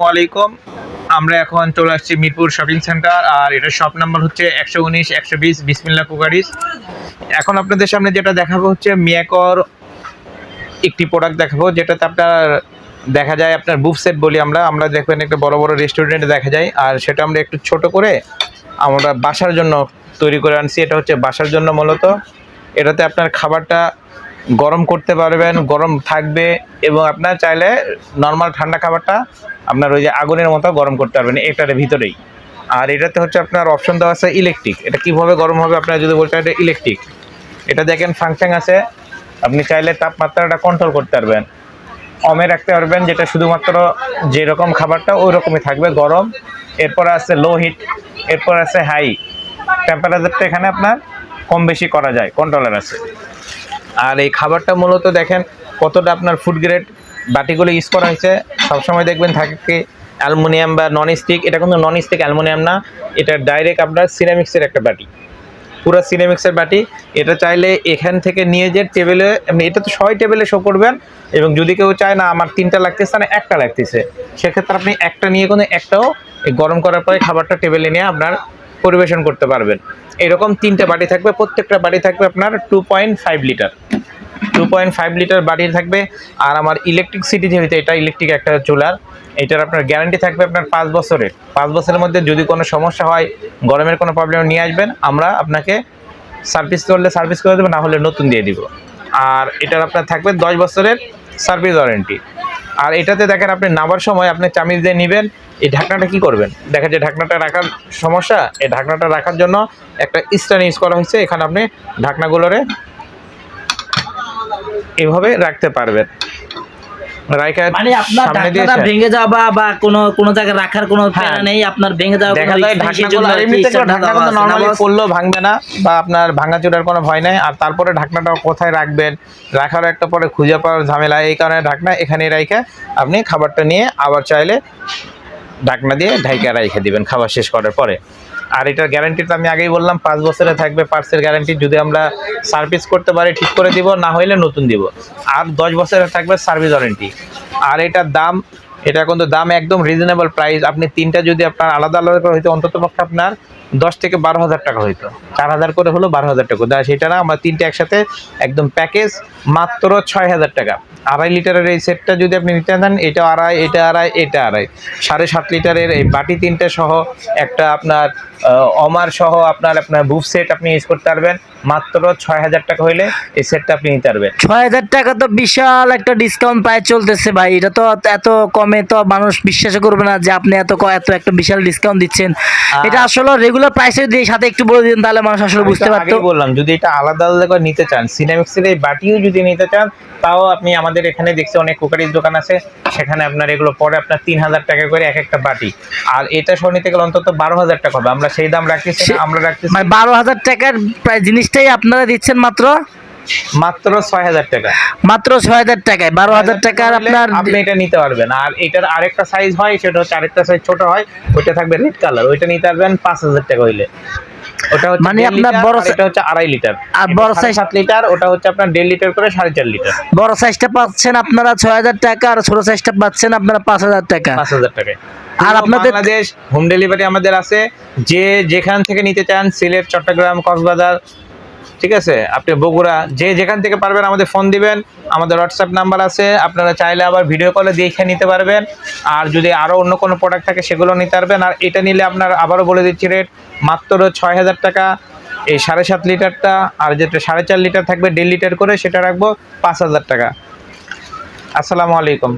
আলাইকুম আমরা এখন চলে আসছি মিরপুর শপিং সেন্টার আর এটার শপ নাম্বার হচ্ছে একশো উনিশ, একশো বিশ বিসমিল্লা কুকারিস এখন আপনাদের সামনে যেটা দেখাবো হচ্ছে মিয়াকর একটি প্রোডাক্ট দেখাবো, যেটাতে আপনার দেখা যায় আপনার বুফ সেট বলি আমরা। আমরা দেখবেন একটা বড় বড় রেস্টুরেন্টে দেখা যায়, আর সেটা আমরা একটু ছোট করে আমরা বাসার জন্য তৈরি করে আনছি। এটা হচ্ছে বাসার জন্য মূলত। এটাতে আপনার খাবারটা গরম করতে পারবেন, গরম থাকবে এবং আপনার চাইলে নর্মাল ঠান্ডা খাবারটা আপনার ওই যে আগুনের মতো গরম করতে পারবেন এটার ভিতরেই। আর এটাতে হচ্ছে আপনার অপশন দেওয়া আছে ইলেকট্রিক এটা কীভাবে গরম হবে আপনার যদি বলতে এটা ইলেকট্রিক এটা দেখেন ফাংশন আছে। আপনি চাইলে তাপমাত্রাটা কন্ট্রোল করতে পারবেন। অমে রাখতে পারবেন, যেটা শুধুমাত্র যেরকম খাবারটা ওই রকমই থাকবে, গরম। এরপর আছে লো হিট এরপর আছে হাই টেম্পারেচারটা এখানে আপনার কম বেশি করা যায় কন্ট্রোলার আছে। আর এই খাবারটা মূলত দেখেন কতটা আপনার ফুড গ্রেড বাটিগুলো ইউজ করা হয়েছে। সবসময় দেখবেন থাকে অ্যালুমিনিয়াম বা নন স্টিক এটা কিন্তু নন স্টিক অ্যালুমিনিয়াম না, এটা ডাইরেক্ট আপনার সিরামিক্সের একটা বাটি। পুরো সিনেমিক্সের বাটি। এটা চাইলে এখান থেকে নিয়ে যে টেবিলে এমনি এটা তো ছয় টেবিলে শো করবেন, এবং যদি কেউ চায় না, আমার তিনটা লাগতেছে না একটা লাগতেছে। সেক্ষেত্রে আপনি একটা নিয়ে কোনো একটাও গরম করার পরে খাবারটা টেবিলে নিয়ে আপনার পরিবেশন করতে পারবেন। এরকম তিনটা বাটি থাকবে, প্রত্যেকটা বাটি থাকবে আপনার two point five litre two point five litre বাটি থাকবে, আর আমার ইলেকট্রিক সিটি যেহেতু এটা ইলেকট্রিক একটা চুলার, এটার আপনার গ্যারান্টি থাকবে আপনার পাঁচ বছরের। পাঁচ বছরের মধ্যে যদি কোনো সমস্যা হয়, গরমের কোনো প্রবলেম নিয়ে আসবেন, আমরা আপনাকে সার্ভিস করলে সার্ভিস করে দেবো, না হলে নতুন দিয়ে দিব। আর এটার আপনার থাকবে দশ বছরের সার্ভিস ওয়ারেন্টি আর এটাতে দেখেন আপনি নামার সময় আপনি চামিচ দিয়ে নেবেন, এই ঢাকনাটা কি করবেন? দেখা যে ঢাকনাটা রাখার সমস্যা, এই ঢাকনাটা রাখার জন্য একটা স্ট্যান্ড ইউজ করা হয়েছে, এখানে আপনি ঢাকনাগুলোরে এভাবে রাখতে পারবেন। মানে আপনার ঢাকনাটা ভেঙে যাওয়া বা কোনো কোনো জায়গায় রাখার কোনো প্যারা নেই আপনার ভেঙে যাওয়া দেখা যায় ঢাকনাগুলো এমনিতে stand ঢাকনা দেওয়া কিন্তু আছে। নর্মালি পড়লেও ভাঙবে না বা আপনার ভাঙা কোনো ভয় নাই। আর তারপরে ঢাকনাটা কোথায় রাখবেন রাখার একটা পরে খুঁজে পাওয়ার ঝামেলা। এই কারণে ঢাকনা এখানে রেখে আপনি খাবারটা নিয়ে আবার চাইলে ঢাকনা দিয়ে ঢাইকা রেখে দিবেন খাবার শেষ করার পরে। আর এটার গ্যারান্টি তো আমি আগেই বললাম, পাঁচ বছরে থাকবে পার্সের গ্যারান্টি যদি আমরা সার্ভিস করতে পারি, ঠিক করে দিব, না হইলে নতুন দিব। আর দশ বছরে থাকবে সার্ভিস ওয়ারেন্টি আর এটার দাম এটা কিন্তু দাম একদম রিজনেবল প্রাইস আপনি তিনটা যদি আপনার আলাদা আলাদা করে হইতো, অন্তত পক্ষে আপনার দশ থেকে বারো হাজার টাকা হইতো। চার হাজার করে হলো বারো হাজার টাকা। দা সেটা না, আমরা তিনটে একসাথে একদম প্যাকেজ মাত্র ছয় হাজার টাকা। আড়াই লিটারের এই সেটটা যদি আপনি নিতে দেন এটা আড়াই এটা আড়াই এটা আড়াই। সাড়ে সাত লিটারের এই বাটি তিনটে সহ একটা আপনার অমার সহ আপনার আপনার বুফ সেট আপনি ইউজ করতে পারবেন। মাত্র ছয় হাজার টাকা হইলে এই সেটটা আপনি নিতে পারবেন। ছয় হাজার টাকা তো বিশাল একটা ডিসকাউন্ট পায় চলতেছে ভাই। এটা তো এত কমে তো মানুষ বিশ্বাস করবে না যে আপনি এত এত একটা বিশাল ডিসকাউন্ট দিচ্ছেন। এটা আসলে রেগুলার প্রাইসে দিয়ে সাথে একটু বলে দিন তাহলে মানুষ আসলে বুঝতে পারতো। বললাম যদি এটা আলাদা আলাদা করে নিতে চান সিনেমিক্সের এই বাটিও যদি নিতে চান তাও আপনি আমাদের এখানে দেখছি অনেক কুকারির দোকান আছে সেখানে আপনার এগুলো পরে আপনার তিন হাজার টাকা করে এক একটা বাটি। আর এটা সহ নিতে গেলে অন্তত বারো হাজার টাকা হবে। আমরা সেই দাম রাখতেছি আমরা রাখতেছি মানে বারো হাজার টাকার প্রায় জিনিসটাই আপনারা দিচ্ছেন মাত্র? মাত্র ছয় হাজার টাকা। মাত্র ছয় হাজার টাকায়। বারো হাজার টাকার আপনার আপনি এটা নিতে পারবেন। আর এটার আরেকটা সাইজ হয় সেটা হচ্ছে আরেকটা সাইজ ছোট হয় ওইটা থাকবে রেড কালার ওইটা নিতে পারবেন পাঁচ হাজার টাকা হইলে। ওটা মানে আপনার লিটার, বড় এটা হচ্ছে আড়াই লিটার আর বড় সাইজ- সাত লিটার ওটা হচ্ছে আপনার দেড় লিটার করে সাড়ে চার লিটার বড় সাইজটা পাচ্ছেন আপনারা ছয় হাজার টাকা আর ছোট সাইজটা পাচ্ছেন আপনারা পাঁচ হাজার টাকা। পাঁচ হাজার টাকায় আর আপনাদের- বাংলাদেশ হোম ডেলিভারি আমাদের আছে। যে যেখান থেকে নিতে চান সিলেট চট্টগ্রাম কক্সবাজার ঠিক আছে? আপনি বগুড়া যে যেখান থেকে পারবেন আমাদের ফোন দিবেন। আমাদের হোয়াটসঅ্যাপ নাম্বার আছে। আপনারা চাইলে আবার ভিডিও কলে দেখে নিতে পারবেন। আর যদি আরও অন্য কোনো প্রোডাক্ট থাকে, সেগুলো নিতে পারবেন। আর এটা নিলে আপনার আবারও বলে দিচ্ছি রেট মাত্র ছয় হাজার টাকা। এই সাড়ে সাত লিটারটা আর যেটা সাড়ে চার লিটার থাকবে, দেড় লিটার করে সেটা রাখব পাঁচ হাজার টাকা। আসসালামু আলাইকুম।